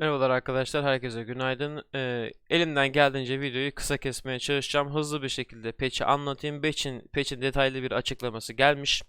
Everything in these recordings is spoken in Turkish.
Merhabalar arkadaşlar, herkese günaydın. Ee, elimden geldiğince videoyu kısa kesmeye çalışacağım. Hızlı bir şekilde patch'i anlatayım. Patch'in patch'in detaylı bir açıklaması gelmiş.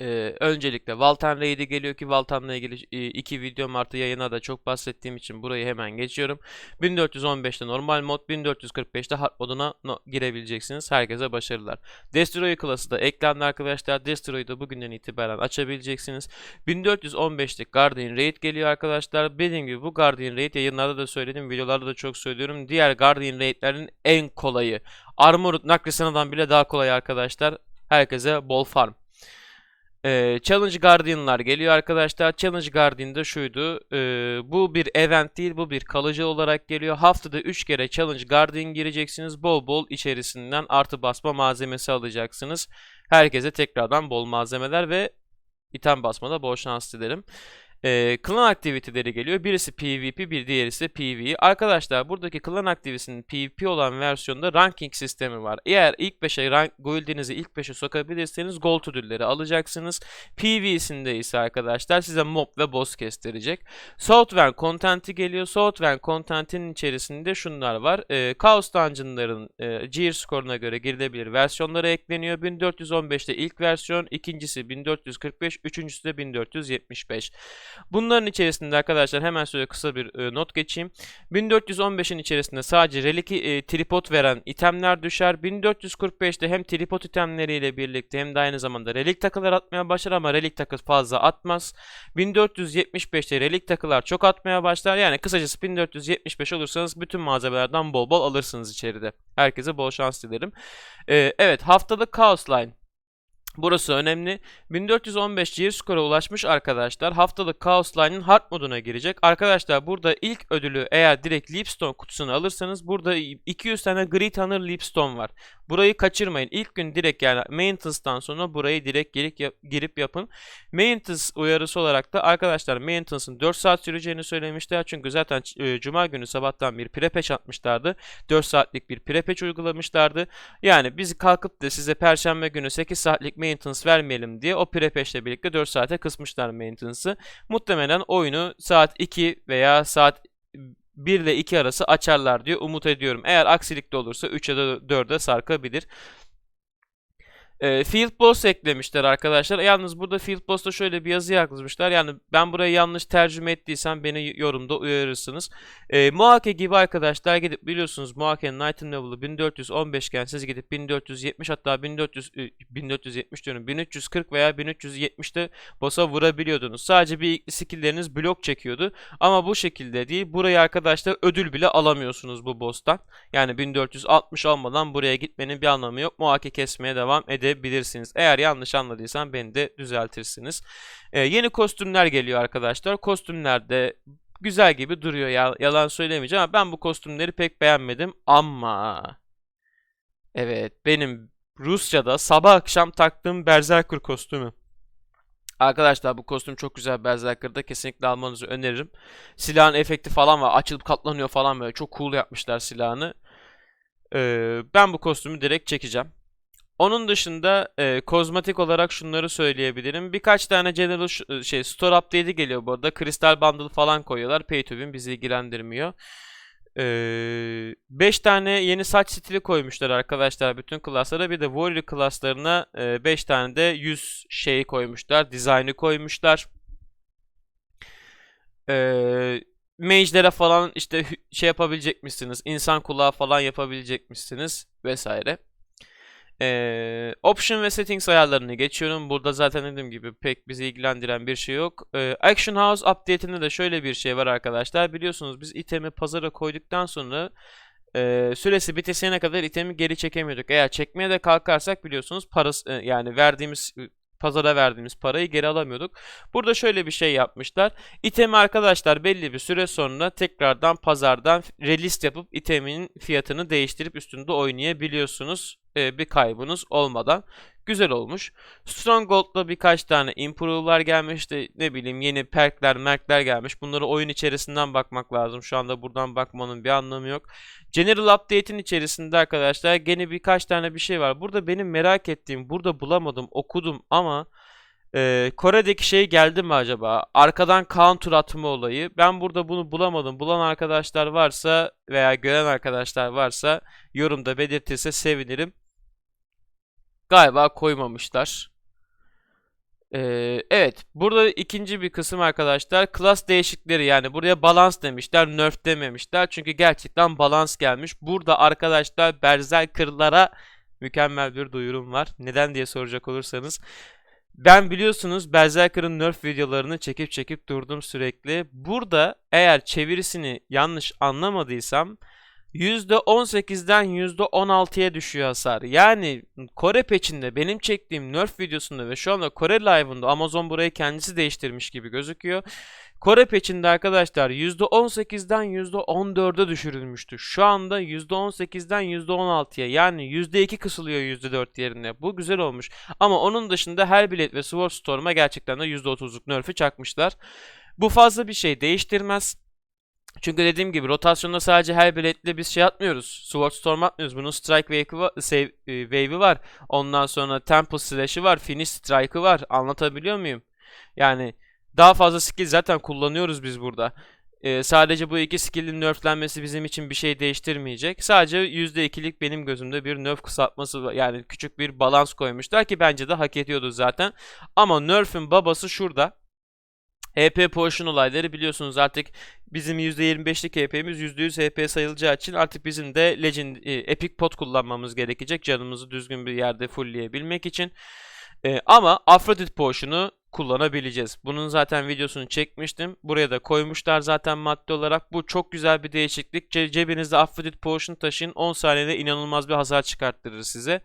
Ee, öncelikle Valtan Raid'i geliyor ki Valtan'la ilgili e, iki videom artı yayına da çok bahsettiğim için burayı hemen geçiyorum. 1415'te normal mod, 1445'te hard moduna no- girebileceksiniz. Herkese başarılar. Destroy klası da eklendi arkadaşlar. Destroy'u da bugünden itibaren açabileceksiniz. 1415'lik Guardian Raid geliyor arkadaşlar. Dediğim gibi bu Guardian Raid yayınlarda da söyledim, videolarda da çok söylüyorum. Diğer Guardian Raid'lerin en kolayı. Armored Nakrisana'dan bile daha kolay arkadaşlar. Herkese bol farm. Ee, Challenge Guardian'lar geliyor arkadaşlar. Challenge Guardian'da şuydu. ee, bu bir event değil, bu bir kalıcı olarak geliyor. Haftada 3 kere Challenge Guardian gireceksiniz. Bol bol içerisinden artı basma malzemesi alacaksınız. Herkese tekrardan bol malzemeler ve item basmada bol şans dilerim. Ee, klan aktiviteleri geliyor. Birisi PvP, bir diğeri ise PvE. Arkadaşlar buradaki klan aktivitesinin PvP olan versiyonda ranking sistemi var. Eğer ilk 5'e rank guildinizi ilk 5'e sokabilirseniz gold ödülleri alacaksınız. PvE'sinde ise arkadaşlar size mob ve boss kestirecek. Southern content'i geliyor. Southern content'in içerisinde şunlar var. Ee, Chaos Dungeon'ların e, Gear skoruna göre girilebilir versiyonları ekleniyor. 1415'te ilk versiyon, ikincisi 1445, üçüncüsü de 1475. Bunların içerisinde arkadaşlar hemen şöyle kısa bir e, not geçeyim. 1415'in içerisinde sadece relik e, tripod veren itemler düşer. 1445'te hem tripod itemleriyle birlikte hem de aynı zamanda relik takılar atmaya başlar ama relik takı fazla atmaz. 1475'te relik takılar çok atmaya başlar. Yani kısacası 1475 olursanız bütün malzemelerden bol bol alırsınız içeride. Herkese bol şans dilerim. E, evet haftalık Chaos Line. Burası önemli. 1415 Gear Score'a ulaşmış arkadaşlar haftalık Chaos Line'ın hard moduna girecek. Arkadaşlar burada ilk ödülü eğer direkt Leapstone kutusunu alırsanız burada 200 tane Great Honor Leapstone var. Burayı kaçırmayın. İlk gün direkt yani Maintenance'dan sonra burayı direkt girip, yap- girip yapın. Maintenance uyarısı olarak da arkadaşlar Maintenance'ın 4 saat süreceğini söylemişler. Çünkü zaten e, Cuma günü sabahtan bir pre-patch atmışlardı. 4 saatlik bir pre-patch uygulamışlardı. Yani biz kalkıp da size Perşembe günü 8 saatlik maintenance vermeyelim diye o pre-patch birlikte 4 saate kısmışlar maintenance'ı. Muhtemelen oyunu saat 2 veya saat 1 ile 2 arası açarlar diye umut ediyorum. Eğer aksilikte olursa 3 ya da 4'e sarkabilir. Ee, Field Boss eklemişler arkadaşlar. Yalnız burada Field Boss'ta şöyle bir yazı yazmışlar. Yani ben burayı yanlış tercüme ettiysem beni yorumda uyarırsınız. Ee, Muhake gibi arkadaşlar gidip biliyorsunuz Muhake'nin Item Level'ı 1415 iken siz gidip 1470 hatta 1400 e, 1470 diyorum 1340 veya 1370'te boss'a vurabiliyordunuz. Sadece bir skill'leriniz blok çekiyordu. Ama bu şekilde değil. Burayı arkadaşlar ödül bile alamıyorsunuz bu boss'tan. Yani 1460 olmadan buraya gitmenin bir anlamı yok. Muhake kesmeye devam edebilirsiniz. Eğer yanlış anladıysam beni de düzeltirsiniz. Ee, yeni kostümler geliyor arkadaşlar. Kostümlerde güzel gibi duruyor. Ya, yalan söylemeyeceğim ama ben bu kostümleri pek beğenmedim. Ama evet benim Rusya'da sabah akşam taktığım Berserker kostümü. Arkadaşlar bu kostüm çok güzel Berserker'da kesinlikle almanızı öneririm. Silahın efekti falan var. Açılıp katlanıyor falan böyle. Çok cool yapmışlar silahını. Ee, ben bu kostümü direkt çekeceğim. Onun dışında e, kozmetik olarak şunları söyleyebilirim. Birkaç tane general e, şey store update'i geliyor bu arada. Crystal Bundle falan koyuyorlar. Pay to win bizi ilgilendirmiyor. 5 tane yeni saç stili koymuşlar arkadaşlar bütün klaslara. Bir de warrior klaslarına 5 tane de yüz şeyi koymuşlar. Dizaynı koymuşlar. Ee, mage'lere falan işte şey yapabilecek misiniz? İnsan kulağı falan yapabilecek misiniz? Vesaire. Ee, option ve settings ayarlarını geçiyorum. Burada zaten dediğim gibi pek bizi ilgilendiren bir şey yok. Ee, Action House update'inde de şöyle bir şey var arkadaşlar. Biliyorsunuz biz itemi pazara koyduktan sonra e, süresi bitesine kadar itemi geri çekemiyorduk. Eğer çekmeye de kalkarsak biliyorsunuz parası yani verdiğimiz pazara verdiğimiz parayı geri alamıyorduk. Burada şöyle bir şey yapmışlar. İtemi arkadaşlar belli bir süre sonra tekrardan pazardan release yapıp itemin fiyatını değiştirip üstünde oynayabiliyorsunuz. Ee, bir kaybınız olmadan. Güzel olmuş. Stronghold'da birkaç tane improve'lar gelmişti. Ne bileyim yeni perkler, merkler gelmiş. Bunları oyun içerisinden bakmak lazım. Şu anda buradan bakmanın bir anlamı yok. General Update'in içerisinde arkadaşlar gene birkaç tane bir şey var. Burada benim merak ettiğim, burada bulamadım, okudum ama Ee, Kore'deki şey geldi mi acaba? Arkadan counter atma olayı. Ben burada bunu bulamadım. Bulan arkadaşlar varsa veya gören arkadaşlar varsa yorumda belirtirse sevinirim. Galiba koymamışlar. Ee, evet. Burada ikinci bir kısım arkadaşlar. Klas değişikleri yani buraya balans demişler. Nerf dememişler. Çünkü gerçekten balans gelmiş. Burada arkadaşlar Berserker'lara mükemmel bir duyurum var. Neden diye soracak olursanız. Ben biliyorsunuz Berserker'ın nerf videolarını çekip çekip durdum sürekli. Burada eğer çevirisini yanlış anlamadıysam %18'den %16'ya düşüyor hasar. Yani Kore patch'inde benim çektiğim nerf videosunda ve şu anda Kore live'ında Amazon burayı kendisi değiştirmiş gibi gözüküyor. Kore patch'inde arkadaşlar %18'den %14'e düşürülmüştü. Şu anda %18'den %16'ya yani %2 kısılıyor %4 yerine. Bu güzel olmuş. Ama onun dışında her bilet ve Sword Storm'a gerçekten de %30'luk nerf'ü çakmışlar. Bu fazla bir şey değiştirmez. Çünkü dediğim gibi rotasyonda sadece her biletle biz şey atmıyoruz. Sword Storm atmıyoruz. Bunun Strike Wave'i var, save, e, wave'i var. Ondan sonra Temple Slash'ı var. Finish Strike'ı var. Anlatabiliyor muyum? Yani daha fazla skill zaten kullanıyoruz biz burada. Ee, sadece bu iki skill'in nerflenmesi bizim için bir şey değiştirmeyecek. Sadece %2'lik benim gözümde bir nerf kısaltması. Yani küçük bir balans koymuşlar ki bence de hak ediyordu zaten. Ama nerf'ün babası şurada. HP Potion olayları biliyorsunuz artık bizim %25'lik HP'miz %100 HP sayılacağı için artık bizim de Legend, e, Epic Pot kullanmamız gerekecek canımızı düzgün bir yerde fullleyebilmek için. E, ama Aphrodite Potion'u kullanabileceğiz. Bunun zaten videosunu çekmiştim. Buraya da koymuşlar zaten madde olarak. Bu çok güzel bir değişiklik. Ce cebinizde Aphrodite Potion taşıyın. 10 saniyede inanılmaz bir hasar çıkarttırır size.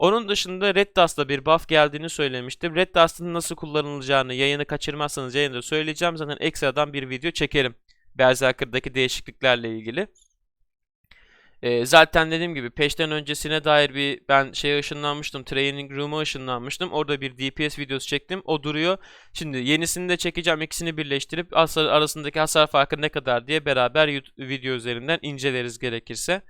Onun dışında Red Dust'ta bir buff geldiğini söylemiştim. Red Dust'ın nasıl kullanılacağını yayını kaçırmazsanız yayında söyleyeceğim. Zaten ekstradan bir video çekerim. Berserker'daki değişikliklerle ilgili. Ee, zaten dediğim gibi peşten öncesine dair bir ben şeye ışınlanmıştım. Training Room'a ışınlanmıştım. Orada bir DPS videosu çektim. O duruyor. Şimdi yenisini de çekeceğim. İkisini birleştirip hasar, arasındaki hasar farkı ne kadar diye beraber video üzerinden inceleriz gerekirse.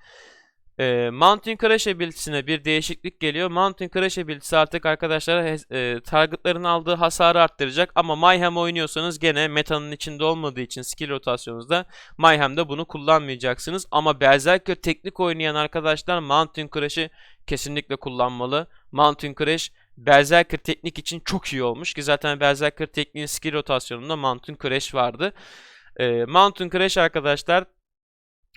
E, Mountain Crash ability'sine bir değişiklik geliyor. Mountain Crash ability'si artık arkadaşlar e, targetların aldığı hasarı arttıracak ama Mayhem oynuyorsanız gene metanın içinde olmadığı için skill rotasyonunuzda Mayhem'de bunu kullanmayacaksınız. Ama Berserker teknik oynayan arkadaşlar Mountain Crash'ı kesinlikle kullanmalı. Mountain Crash Berserker teknik için çok iyi olmuş ki zaten Berserker tekniğin skill rotasyonunda Mountain Crash vardı. E, Mountain Crash arkadaşlar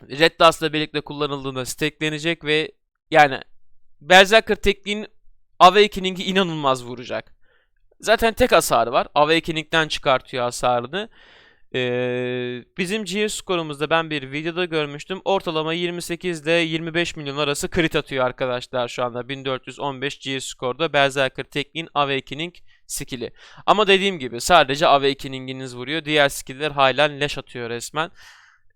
Red Dust'la birlikte kullanıldığında stacklenecek ve yani Berserker tekniğin Awakening'i inanılmaz vuracak. Zaten tek hasarı var. Awakening'den çıkartıyor hasarını. Ee, bizim GF skorumuzda ben bir videoda görmüştüm. Ortalama 28 ile 25 milyon arası crit atıyor arkadaşlar şu anda. 1415 GF skorda Berserker tekniğin Awakening skill'i. Ama dediğim gibi sadece Awakening'iniz vuruyor. Diğer skill'ler halen leş atıyor resmen.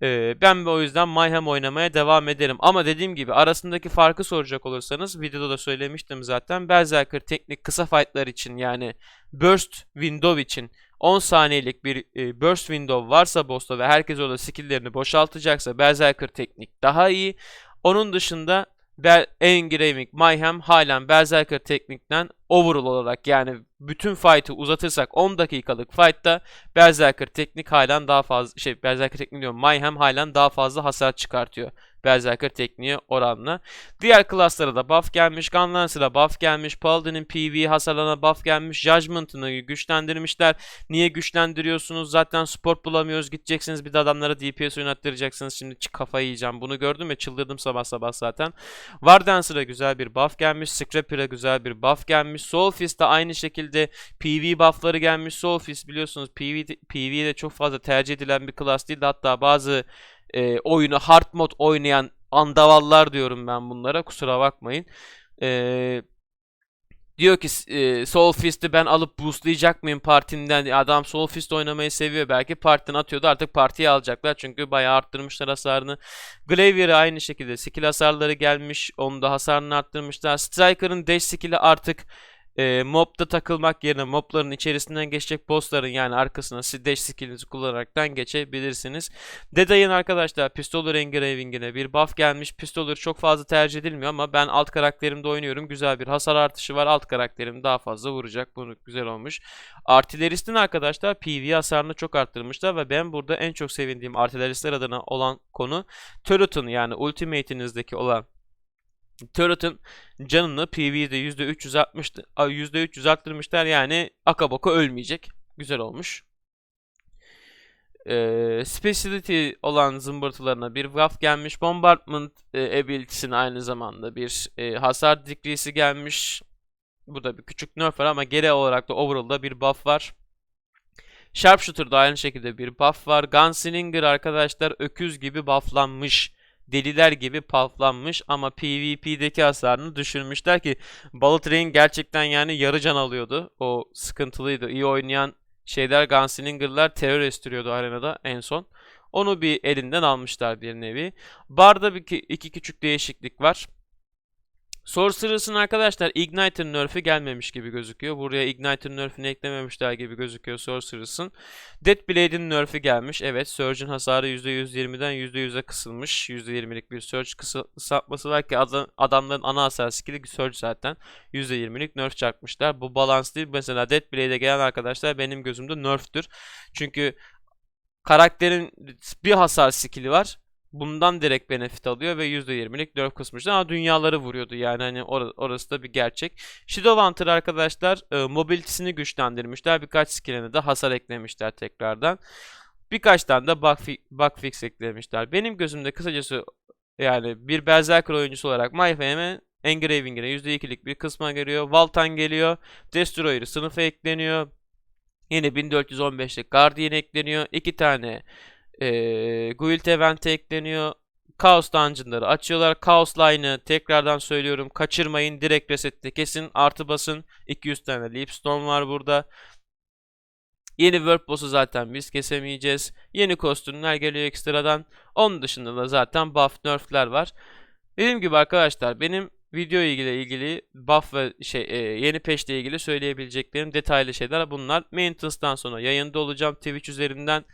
Ee, ben o yüzden Mayhem oynamaya devam ederim. Ama dediğim gibi arasındaki farkı soracak olursanız videoda da söylemiştim zaten. Berserker teknik kısa fightlar için yani burst window için 10 saniyelik bir e, burst window varsa boss'ta ve herkes orada skill'lerini boşaltacaksa Berserker teknik daha iyi. Onun dışında Ber Engraving Mayhem halen Berserker teknikten overall olarak yani bütün fight'ı uzatırsak 10 dakikalık fight'ta Berserker teknik halen daha fazla şey Berserker teknik diyorum Mayhem halen daha fazla hasar çıkartıyor. Berserker tekniği oranla. Diğer klaslara da buff gelmiş. Gunlance'a buff gelmiş. Paladin'in PV hasarlarına buff gelmiş. Judgment'ını güçlendirmişler. Niye güçlendiriyorsunuz? Zaten support bulamıyoruz. Gideceksiniz bir de adamlara DPS oynattıracaksınız. Şimdi kafayı yiyeceğim. Bunu gördüm ve çıldırdım sabah sabah zaten. Wardancer'a güzel bir buff gelmiş. Scrapper'a güzel bir buff gelmiş. Soulfist'e aynı şekilde PV buff'ları gelmiş. Soulfist biliyorsunuz PV, PV'de çok fazla tercih edilen bir klas değil. Hatta bazı e, oyunu hard mod oynayan andavallar diyorum ben bunlara. Kusura bakmayın. Eee Diyor ki e, Soul ben alıp boostlayacak mıyım partinden? Adam Soul Fist oynamayı seviyor belki. Partiden atıyordu artık partiye alacaklar. Çünkü bayağı arttırmışlar hasarını. Glaivier aynı şekilde skill hasarları gelmiş. Onu da hasarını arttırmışlar. Striker'ın dash skill'i artık e, mobda takılmak yerine mobların içerisinden geçecek bossların yani arkasına dash skillinizi kullanaraktan geçebilirsiniz. Deday'ın arkadaşlar Pistoler Engraving'ine bir buff gelmiş. Pistoler çok fazla tercih edilmiyor ama ben alt karakterimde oynuyorum. Güzel bir hasar artışı var. Alt karakterim daha fazla vuracak. Bunu güzel olmuş. Artilleristin arkadaşlar PV hasarını çok arttırmışlar ve ben burada en çok sevindiğim artilleristler adına olan konu turret'ın yani ultimate'inizdeki olan turret'ın canını Pv'de %360 a, %300 arttırmışlar yani akaboko ölmeyecek. Güzel olmuş. Ee, speciality olan zımbırtılarına bir buff gelmiş. Bombardment e, ability'sine aynı zamanda bir e, hasar decrease'i gelmiş. Burada bir küçük nerf var ama genel olarak da overall'da bir buff var. Sharpshooter'da aynı şekilde bir buff var. Gunslinger arkadaşlar öküz gibi bufflanmış. Deliler gibi bufflanmış ama PvP'deki hasarını düşürmüşler ki Bullet Rain gerçekten yani yarı can alıyordu. O sıkıntılıydı. İyi oynayan şeyler Gunslinger'lar terör estiriyordu arenada en son. Onu bir elinden almışlar bir nevi. Barda bir iki küçük değişiklik var. Sorceress'ın arkadaşlar Igniter nerf'i gelmemiş gibi gözüküyor. Buraya Igniter nerf'ini eklememişler gibi gözüküyor Sorceress'ın. Deathblade'in nerf'i gelmiş. Evet Surge'ın hasarı %120'den %100'e kısılmış. %20'lik bir Surge kısa- kısaltması var ki adam- adamların ana hasar skill'i Surge zaten. %20'lik nerf çakmışlar. Bu balans değil. Mesela Deathblade'e gelen arkadaşlar benim gözümde nerf'tür. Çünkü karakterin bir hasar skill'i var. Bundan direkt benefit alıyor ve %20'lik nerf kısmışlar ama dünyaları vuruyordu yani hani or- orası da bir gerçek. Shadowhunter arkadaşlar e, mobility'sini güçlendirmişler. Birkaç skill'ine de hasar eklemişler tekrardan. Birkaç tane de bug, fi- bug fix eklemişler. Benim gözümde kısacası yani bir Berserker oyuncusu olarak MyFM'e Engraving'ine %2'lik bir kısma geliyor. Valtan geliyor. Destroyer sınıfa ekleniyor. Yeni 1415'lik Guardian ekleniyor. İki tane eee Guild Event ekleniyor. Chaos Dungeon'ları açıyorlar. Chaos Line'ı tekrardan söylüyorum. Kaçırmayın. Direkt resette kesin. Artı basın. 200 tane Leapstone var burada. Yeni World Boss'u zaten biz kesemeyeceğiz. Yeni kostümler geliyor ekstradan. Onun dışında da zaten buff nerf'ler var. Dediğim gibi arkadaşlar benim video ilgili ilgili buff ve şey e, yeni ile ilgili söyleyebileceklerim detaylı şeyler bunlar. Maintenance'dan sonra yayında olacağım Twitch üzerinden.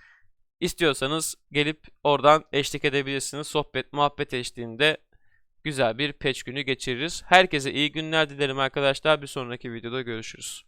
İstiyorsanız gelip oradan eşlik edebilirsiniz. Sohbet, muhabbet eşliğinde güzel bir patch günü geçiririz. Herkese iyi günler dilerim arkadaşlar. Bir sonraki videoda görüşürüz.